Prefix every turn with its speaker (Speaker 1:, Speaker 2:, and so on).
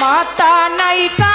Speaker 1: মাতা নাইকা